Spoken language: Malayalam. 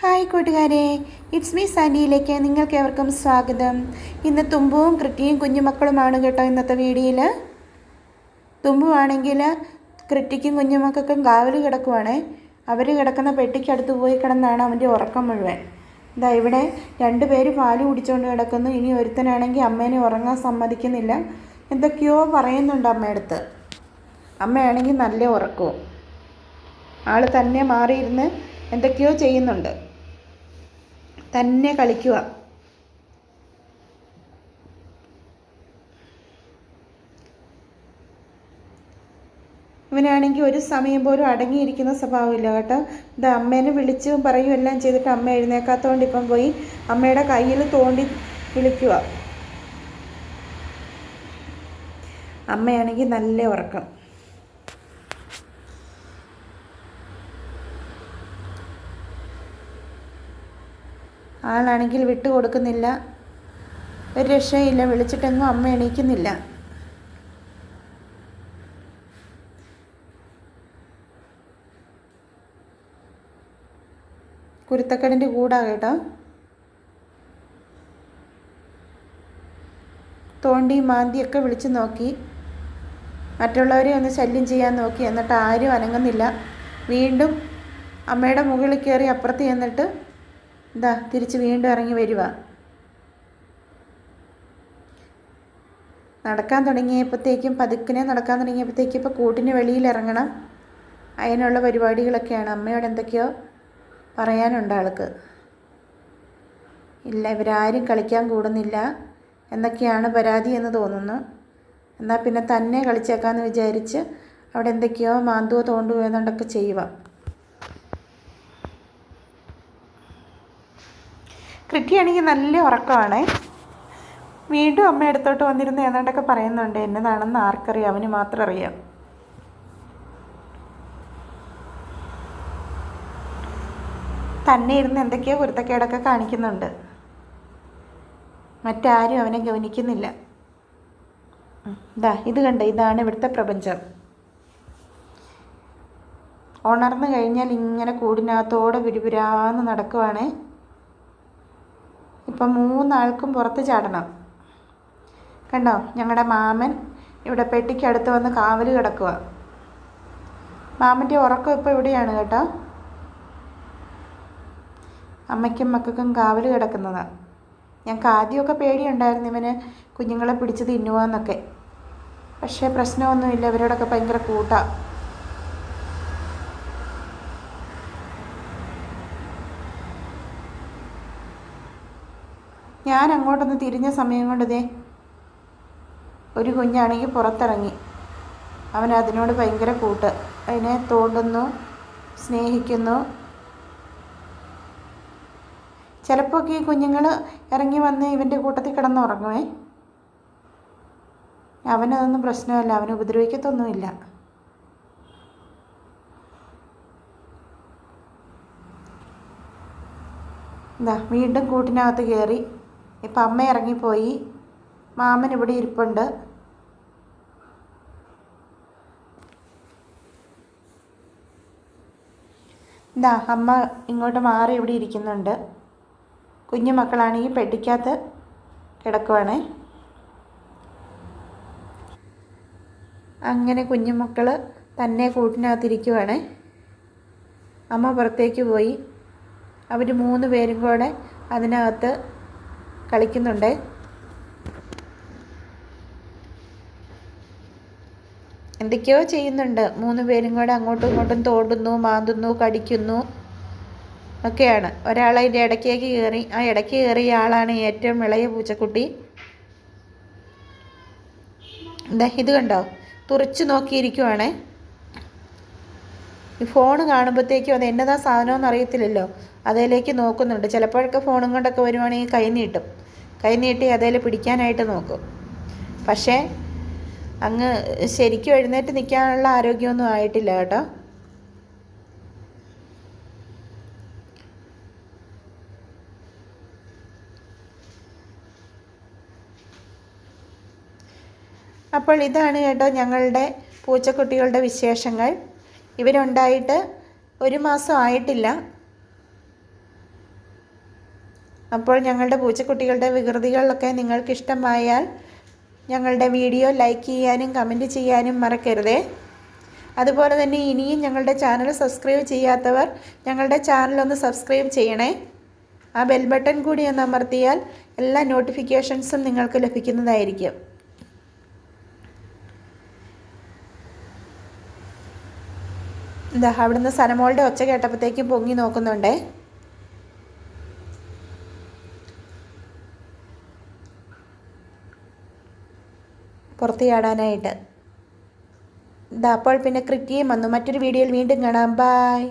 ഹായ് കൂട്ടുകാരെ ഇറ്റ്സ് മീ സനിയിലേക്ക് നിങ്ങൾക്ക് ഏവർക്കും സ്വാഗതം. ഇന്ന് തുമ്പുവും കൃറ്റിയും കുഞ്ഞുമക്കളുമാണ് കേട്ടോ ഇന്നത്തെ വീഡിയോയിൽ തുമ്പുവാണെങ്കിൽ കൃറ്റിക്കും കുഞ്ഞുമക്കൾക്കും കാവൽ കിടക്കുവാണേ. അവർ കിടക്കുന്ന പെട്ടിക്കടുത്ത് പോയി കിടന്നാണ് അവന്റെ ഉറക്കം മുഴുവൻ. ഇതാ ഇവിടെ രണ്ട് പേര് പാൽ കുടിച്ചുകൊണ്ട് കിടക്കുന്നു. ഇനി ഒരുത്തനാണെങ്കിൽ അമ്മേനെ ഉറങ്ങാൻ സമ്മതിക്കുന്നില്ല. എന്തൊക്കെയോ പറയുന്നുണ്ട് അമ്മയടുത്ത്. അമ്മയാണെങ്കിൽ നല്ല ഉറക്കവും. ആൾ തന്നെ മാറിയിരുന്ന് എന്തൊക്കെയോ ചെയ്യുന്നുണ്ട്. തന്നെ കളിക്കുക. ഇവനാണെങ്കിൽ ഒരു സമയം പോലും അടങ്ങിയിരിക്കുന്ന സ്വഭാവമില്ല കേട്ടോ. ഇത് അമ്മേനെ വിളിച്ചും പറയും എല്ലാം ചെയ്തിട്ട് അമ്മ എഴുന്നേക്കാത്തതുകൊണ്ട് ഇപ്പം പോയി അമ്മയുടെ കയ്യിൽ തോണ്ടി വിളിക്കുക. അമ്മയാണെങ്കിൽ നല്ല ഉറക്കം. ആളാണെങ്കിൽ വിട്ടു കൊടുക്കുന്നില്ല ഒരു രക്ഷയില്ല വിളിച്ചിട്ടെങ്ങും അമ്മ എണീക്കുന്നില്ല. കുരുത്തക്കടിന്റെ കൂടാ കേട്ടോ. തോണ്ടി മാന്തിയൊക്കെ വിളിച്ചു നോക്കി. മറ്റുള്ളവരെ ഒന്ന് ശല്യം ചെയ്യാൻ നോക്കി. എന്നിട്ട് ആരും അനങ്ങുന്നില്ല. വീണ്ടും അമ്മയുടെ മുകളിൽ കയറി അപ്പുറത്ത് ചെന്നിട്ട് ഇതാ തിരിച്ച് വീണ്ടും ഇറങ്ങി വരിക നടക്കാൻ തുടങ്ങിയപ്പോഴത്തേക്കും പതുക്കിനെ നടക്കാൻ തുടങ്ങിയപ്പോഴത്തേക്കും ഇപ്പോൾ കൂട്ടിന് വെളിയിൽ ഇറങ്ങണം. അതിനുള്ള പരിപാടികളൊക്കെയാണ്. അമ്മയോട് എന്തൊക്കെയോ പറയാനുണ്ട് ആൾക്ക്. ഇല്ല ഇവരാരും കളിക്കാൻ കൂടുന്നില്ല എന്നൊക്കെയാണ് പരാതി എന്ന് തോന്നുന്നു. എന്നാൽ പിന്നെ തന്നെ കളിച്ചേക്കാമെന്ന് വിചാരിച്ച് അവിടെ എന്തൊക്കെയോ മാന്തുവോ തോണ്ടുവോ എന്നുണ്ടൊക്കെ ചെയ്യുക കൃറ്റിയാണെങ്കിൽ നല്ല ഉറക്കമാണ്. വീണ്ടും അമ്മ അടുത്തോട്ട് വന്നിരുന്ന് ഏതാണ്ടൊക്കെ പറയുന്നുണ്ട്. എന്നതാണെന്ന് ആർക്കറിയാം. അവന് മാത്രം അറിയാം. തന്നെ ഇരുന്ന് എന്തൊക്കെയോ കുരുത്തക്കേടൊക്കെ കാണിക്കുന്നുണ്ട്. മറ്റാരും അവനെ ഗവനിക്കുന്നില്ല ഇതാ ഇത് കണ്ട? ഇതാണ് ഇവിടുത്തെ പ്രപഞ്ചം. ഉണർന്നു കഴിഞ്ഞാൽ ഇങ്ങനെ കൂടിനകത്തോടെ വിരുപുരാന്ന് നടക്കുവാണേ. ഇപ്പം മൂന്നാൾക്കും പുറത്ത് ചാടണം. കണ്ടോ? ഞങ്ങളുടെ മാമൻ ഇവിടെ പെട്ടിക്കടുത്ത് വന്ന് കാവൽ കിടക്കുക മാമന്റെ ഉറക്കം ഇപ്പോൾ ഇവിടെയാണ് കേട്ടോ. അമ്മയ്ക്കും മക്കൾക്കും കാവൽ കിടക്കുന്നതാണ് ഞങ്ങൾക്ക് ആദ്യമൊക്കെ പേടിയുണ്ടായിരുന്നു ഇവന് കുഞ്ഞുങ്ങളെ പിടിച്ച് തിന്നുവാന്നൊക്കെ പക്ഷേ പ്രശ്നമൊന്നുമില്ല ഇവരോടൊക്കെ ഭയങ്കര കൂട്ടാണ് ഞാൻ അങ്ങോട്ടൊന്ന് തിരിഞ്ഞ സമയം കൊണ്ട് ദേ ഒരു കുഞ്ഞാണെങ്കിൽ പുറത്തിറങ്ങി. അവൻ അതിനോട് ഭയങ്കര കൂട്ട്. അതിനെ തോണ്ടുന്നു സ്നേഹിക്കുന്നു. ചിലപ്പോൾ ഈ കുഞ്ഞുങ്ങൾ ഇറങ്ങി വന്ന് ഇവന്റെ കൂട്ടത്തിൽ കിടന്ന് ഉറങ്ങുമേ അവനതൊന്നും പ്രശ്നമല്ല അവന് ഉപദ്രവിക്കത്തൊന്നുമില്ല. എന്താ വീണ്ടും കൂട്ടിനകത്ത് കയറി. ഇപ്പം അമ്മ ഇറങ്ങിപ്പോയി. മാമൻ ഇവിടെ ഇരിപ്പുണ്ട്. എന്താ അമ്മ ഇങ്ങോട്ട് മാറി ഇവിടെ ഇരിക്കുന്നുണ്ട്. കുഞ്ഞു മക്കളാണെങ്കിൽ പെട്ടിക്കകത്ത് കിടക്കുവാണേ. അങ്ങനെ കുഞ്ഞുമക്കൾ തന്നെ കൂട്ടിനകത്തിരിക്കുവാണേ. അമ്മ പുറത്തേക്ക് പോയി. അവർ മൂന്ന് പേരും കൂടെ അതിനകത്ത് കളിക്കുന്നുണ്ട്. എന്തൊക്കെയോ ചെയ്യുന്നുണ്ട്. മൂന്ന് പേരും കൂടെ അങ്ങോട്ടും ഇങ്ങോട്ടും തോണ്ടുന്നു മാന്തുന്നു കടിക്കുന്നു. ഒക്കെയാണ്. ഒരാൾ അതിന്റെ ഇടയ്ക്കേക്ക് കയറി ആ ഇടയ്ക്ക് കയറിയ ആളാണ് ഏറ്റവും ഇളയ പൂച്ചക്കുട്ടി. എന്താ ഇത് കണ്ടോ? തുറച്ചു നോക്കിയിരിക്കുവാണേ. ഈ ഫോൺ കാണുമ്പോഴത്തേക്കും അത് എന്നതാ സാധനമെന്ന് അറിയത്തില്ലല്ലോ അതിലേക്ക് നോക്കുന്നുണ്ട്. ചിലപ്പോഴൊക്കെ ഫോണും കൊണ്ടൊക്കെ വരുവാണെങ്കിൽ കൈ നീട്ടും. കൈ നീട്ടി അതേൽ പിടിക്കാനായിട്ട് നോക്കും. പക്ഷേ അങ്ങ് ശരിക്കും എഴുന്നേറ്റ് നിൽക്കാനുള്ള ആരോഗ്യമൊന്നും ആയിട്ടില്ല കേട്ടോ. അപ്പോൾ ഇതാണ് കേട്ടോ ഞങ്ങളുടെ പൂച്ചക്കുട്ടികളുടെ വിശേഷങ്ങൾ. ഇവരുണ്ടായിട്ട് ഒരു മാസം ആയിട്ടില്ല. അപ്പോൾ ഞങ്ങളുടെ പൂച്ചക്കുട്ടികളുടെ വികൃതികളൊക്കെ നിങ്ങൾക്ക് ഇഷ്ടമായാൽ ഞങ്ങളുടെ വീഡിയോ ലൈക്ക് ചെയ്യാനും കമന്റ് ചെയ്യാനും മറക്കരുതേ. അതുപോലെ തന്നെ ഇനിയും ഞങ്ങളുടെ ചാനൽ സബ്സ്ക്രൈബ് ചെയ്യാത്തവർ ഞങ്ങളുടെ ചാനൽ ഒന്ന് സബ്സ്ക്രൈബ് ചെയ്യണേ. ആ ബെൽ ബട്ടൺ കൂടി ഒന്ന് അമർത്തിയാൽ എല്ലാ നോട്ടിഫിക്കേഷൻസും നിങ്ങൾക്ക് ലഭിക്കുന്നതായിരിക്കും. എന്താ അവിടുന്ന് സനമോളുടെ ഒച്ച കേട്ടപ്പോഴത്തേക്കും പൊങ്ങി നോക്കുന്നുണ്ടേ. പുറത്ത് ചാടാനായിട്ട് ഇതാ അപ്പോൾ പിന്നെ ക്രിക്കിയും വന്നു. മറ്റൊരു വീഡിയോയിൽ വീണ്ടും കാണാം. ബായ്